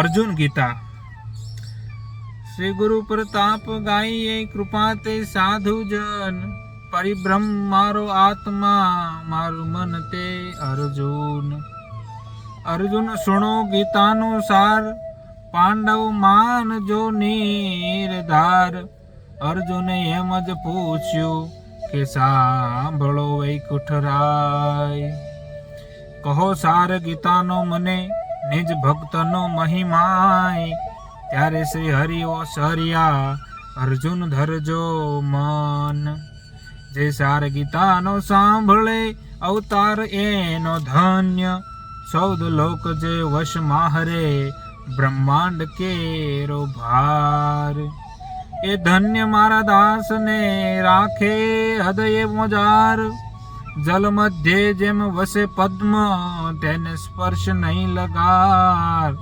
અર્જુન ગીતા. શ્રી ગુરુ પ્રતાપ ગાઈએ કૃપા તે સાધુ જન પરિભ્રમ મારો આત્મા, મારું મન તે અર્જુન. અર્જુન સુણો ગીતાનો સાર, પાંડવ માન જો નીરધાર અર્જુને એમ જ પૂછ્યું કે સાંભળો વૈકુઠરાય. કહો સાર ગીતાનો મને નિજ ભક્તનો મહિમાય. ત્યારે શ્રી હરિઓ સરિયા અર્જુન ધરજો મન. જે સાર ગીતાનો સાંભળે, અવતાર એનો ધન્ય. સૌદ લોક જે વશ માહરે, બ્રહ્માંડ કેરો ભાર. એ ધન્ય મારા દાસને રાખે હૃદય મોજાર. જલ મધ્યે જેમ વસે પદ્મ, તેને સ્પર્શ નહીં લગાર.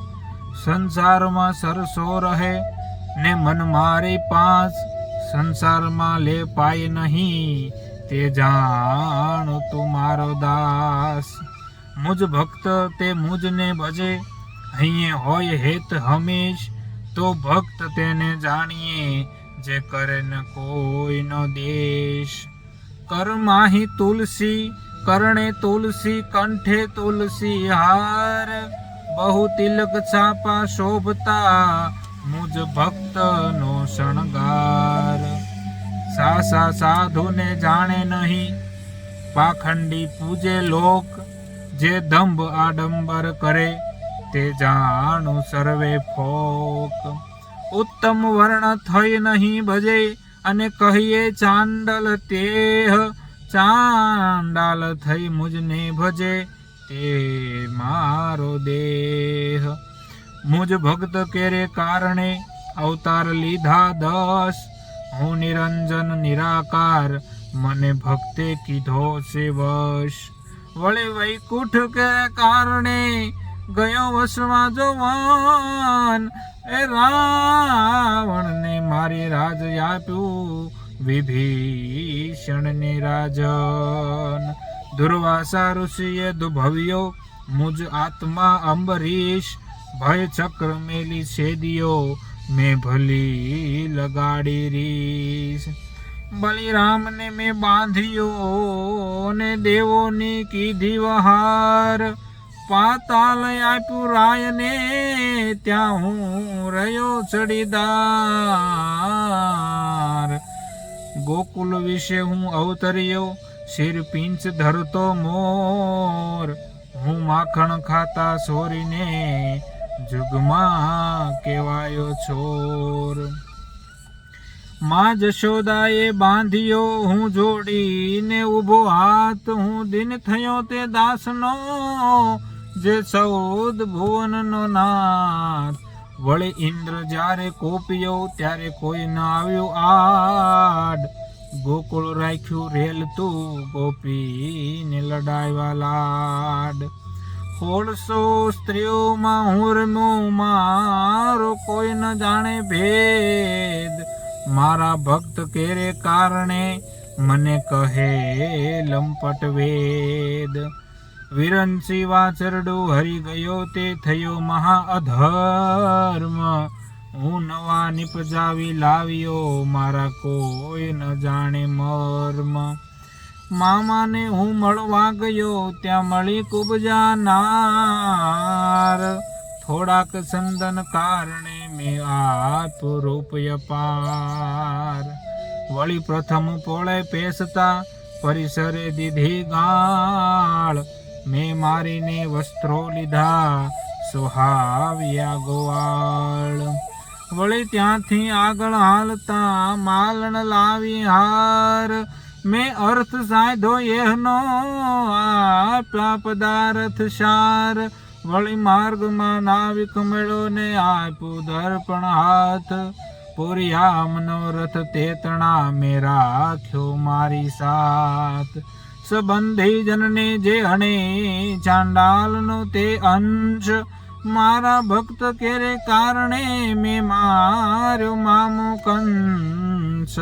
સંસારમાં સરસો રહે ને મન મારી પાસ. સંસારમાં લે પાય નહીં, તે જાણો તું મારો દાસ. મુજ ભક્ત તે મુજને ભજે અહીંયા હોય હેત હંમેશ. તો ભક્ત તેને જાણીએ, જે કરે ન કોઈનો દેશ. કર માહી તુલસી, કરણે તુલસી, કંઠે તુલસી, હાર, બહુ તિલક છાપા શોભતા, મુજ ભક્તનો શણગાર. સાસા સાધુને જાણે નહીં, પાખંડી પૂજે લોક, જે દંભ આડંબર કરે, તે જાણું સર્વે ફોક. ઉત્તમ વર્ણ થઈ નહીં ભજે અને કહીએ, ચાંડલ તેહ, ચાંડાલ થઈ મુજને ભજે તે મારો દેહ. મુજ ભક્ત કેરે કારણે અવતાર લીધા દસ. હું નિરંજન, નિરાકાર, મને ભક્તે કીધો છે વશ. વળે વૈકુંઠ કે કારણે ગયો વસમાં જોવાન. એ રાવણને મારી રાજ આપ્યું, વિભીષણને રાજન. દુર્વાસા ઋષિએ દુભવ્યો, મુજ આત્મા અંબરીશ ભય ચક્ર મેલી છેદિયો મેં ભલી લગાડી રીશ. બલિરામને મેં બાંધ્યો ને દેવોની કીધી વહાર. પાતાલ આપ્યું રાયને, ત્યાં હું રહ્યો ચડીદાર. ગોકુલ વિશે હું અવતર્યો, શિર પિંચ ધરતો મોર. હું માખણ ખાતા સોરીને જુગમાં કેવાયો છોર. માં જશોદાએ બાંધ્યો હું જોડીને ઊભો હાથ, હું દિન થયો તે દાસનો. જે સૌદ ભુવનનો નાથ. વળી ઇન્દ્ર જ્યારે કોપ્યો, ત્યારે કોઈ ન આવ્યું આડ. ગોકુળ રાખ્યું રેલતું ગોપીને લડાવ્યા લાડ. સોળસો સ્ત્રીઓમાં હું રમ્યો મારો કોઈ ન જાણે ભેદ. મારા ભક્ત કેરે કારણે મને કહે લંપટ વેદ. વિરંસી વાછરડો હરી ગયો તે થયો મહા અધર્મ. હું નવા નિપજાવી લાવ્યો, મારા કોઈ ન જાણે મર્મ. મામાને હું મળવા ગયો, ત્યાં મળી કુબજા નાર થોડાક સંદન કારણે મેં આપ રૂપય પાર. વળી પ્રથમ પોળે પેસતા, પરિસરે દીધી ગાળ. મેં મારીને વસ્ત્રો લીધા, સુહાવ્યા ગોવાળ. વળી ત્યાંથી આગળ હાલતા માલણ લાવી હાર. મેં અર્થ સાધો એહનો આપ્યા પદાર્થ સાર વળી માર્ગમાં નાવિક મેળો ને આપ્યું દર્પણ હાથ. પૂર્યા મનોરથ તેતણા મેં રાખ્યો મારી સાથ. સંબંધી જનને જે હણે ચાંડાલનો તે અંશ. મારા ભક્ત કેરે કારણે મેં માર્યો મામો કંસ.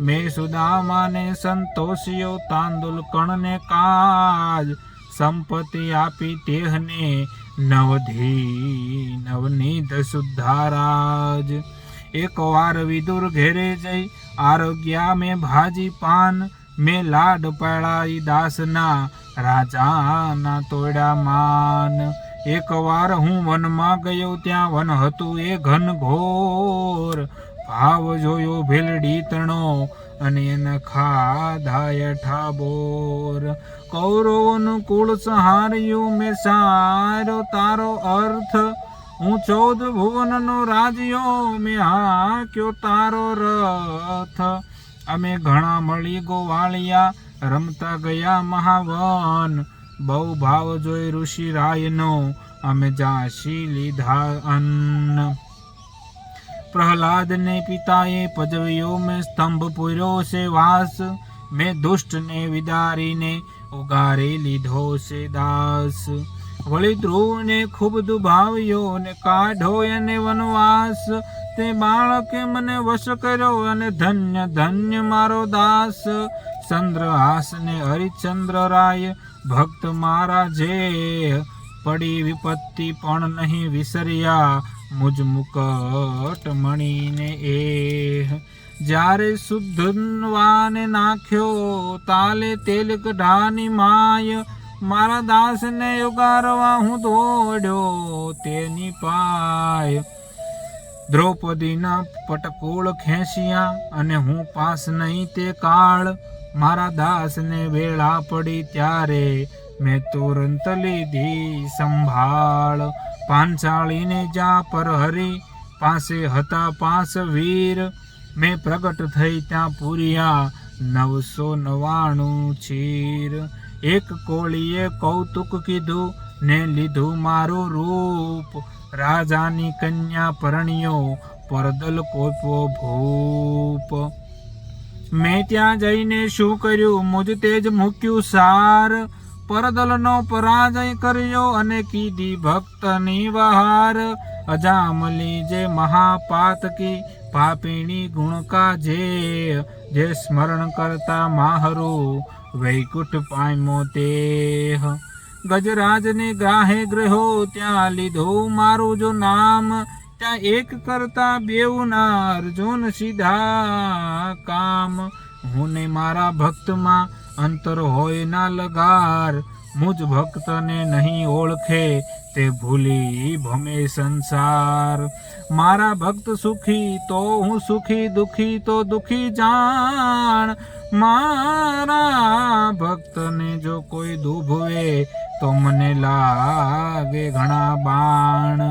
મેં સુદામાને સંતોષ્યો તાંદુલ કણને કાજ. સંપત્તિ આપી તેહને નવધી નવનીત સુધારાજ એકવાર વિદુર ઘેરે જઈ, આરોગ્યા મેં ભાજી પાન. મેં લાડ પાળાઈ દાસના રાજાના તોડ્યા માન. એકવાર હું વનમાં ગયો ત્યાં વન હતું એ ઘન ઘોર ભાવ જોયો ભેલડી તણો અને એના ખાધાય ઠાબોર. કૌરવોનું કુળ સહાર્યું મેં સારો, તારો અર્થ હું ચૌદ ભુવનનો રાજ્યો, મેં હાક્યો તારો રથ. અમે ઘણા મળી ગોવાળિયા, રમતા ગયા મહાવન. બહુ ભાવ જોઈ ઋષિ રાયનો અમે જાશી લીધા અન્ન. પ્રહલાદને પિતાએ પજવ્યો મેં સ્તંભ પૂર્યો છે વાસ. મેં દુષ્ટને વિદારીને ઉગારી લીધો છે દાસ. વળી ધ્રુવને ખૂબ દુભાવ્યો ને કાઢો એને વનવાસ. તે બાળકે મને વશ કર્યો અને ધન્ય ધન્ય મારો દાસ. ચંદ્રહાસને હરિચંદ્ર રાય, ભક્ત મારા જે પડી વિપત્તિ પણ નહીં વિસર્યા. મુજ મુકટ મણીને એ. જ્યારે શુદ્ધવાને નાખ્યો, તાલે તેલ કઢાની માય મારા દાસને યોગારવા હું દોડ્યો તેની પાય. દ્રૌપદીના પટકોળ ખેંચ્યા અને હું પાસ નહીં તે કાળ મારા દાસને વેળા પડી ત્યારે મેં તુરંત લીધી સંભાળ. પાંચાળીને જા પર હરી, પાસે હતા પાંચ વીર. મેં પ્રગટ થઈ ત્યાં પૂર્યા નવસો નવાણું ચીર. એક કોળીએ કૌતુક કીધું, ને લીધું મારું રૂપ. રાજાની કન્યા પરણ્યો, પરદલ કોપો ભૂપ. મેં ત્યાં જઈને શું કર્યું? મુજ તેજ મૂક્યું સાર. પરદલનો પરાજય કર્યો અને કીધી ભક્તની વહાર. અજામલી જે મહાપાતકી પાપીણી ગુણકા જે જે સ્મરણ કરતા માહરું. વૈકુંઠ પામ્યો તે ગજરાજને ગ્રાહે ગ્રહો, ત્યાં લીધો મારું જો નામ. ત્યાં એક કરતા બેઉ ના અર્જુન સીધા કામ. હું ને મારા ભક્તમાં અંતર હોય ના લગાર. મુજ ભક્તને નહીં ઓળખે, તે ભૂલી ભમે સંસાર. મારા ભક્ત સુખી તો હું સુખી, દુખી તો દુખી જાણ. મારા ભક્તને જો કોઈ દુભવે તો મને લાગે ઘણા બાણ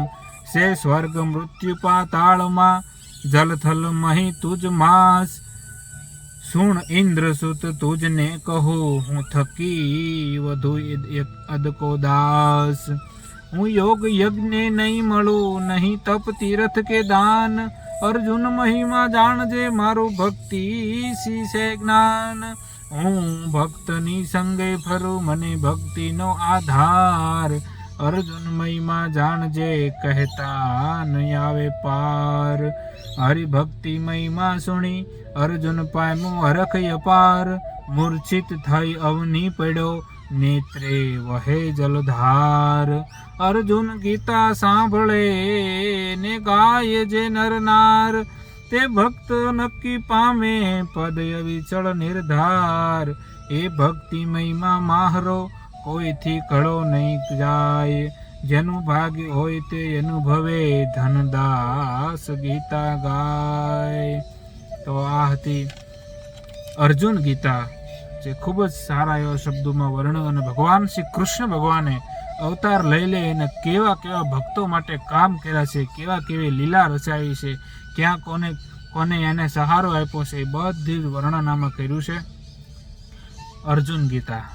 સે સ્વર્ગ મૃત્યુ પાતાળમાં જલથલ મહી તુજ માસ સુણ ઇન્દ્રસુત તુજને કહું હું થકી વધુ એક અદકો દાસ હું યોગ યજ્ઞ નહીં મળું નહીં તપ તીર્થ કે દાન અર્જુન મહિમા જાણજે મારું ભક્તિ, શીશે જ્ઞાન. હું ભક્તની સંગે ફરું, મને ભક્તિનો આધાર. અર્જુન મહિમા જાણજે, કહેતા નહીં આવે પાર. હરિભક્તિ મહિમા સુણી, અર્જુન પામ્યો હરખ અપાર મૂર્છિત થઈ અવની પડ્યો નેત્રે વહે જલધાર. અર્જુન ગીતા સાંભળે ને ગાય જે નરનાર. તે ભક્ત નક્કી પામે, પદ વિચળ નિર્ધાર. એ ભક્તિ મહિમા માહરો કોઈથી કળો નહીં જાય. જેનું ભાગ્ય હોય તે અનુભવે, ધનદાસ ગીતા ગાય. તો આ હતી અર્જુન ગીતા. જે ખૂબ જ સારા એવા શબ્દોમાં વર્ણન અને ભગવાન શ્રી કૃષ્ણ ભગવાને અવતાર લઈ લે અને કેવા કેવા ભક્તો માટે કામ કર્યા છે, કેવા કેવી લીલા રચાવી છે, ક્યાં કોને કોને એને સહારો આપ્યો છે, એ બધી જ વર્ણનામાં કર્યું છે અર્જુન ગીતા.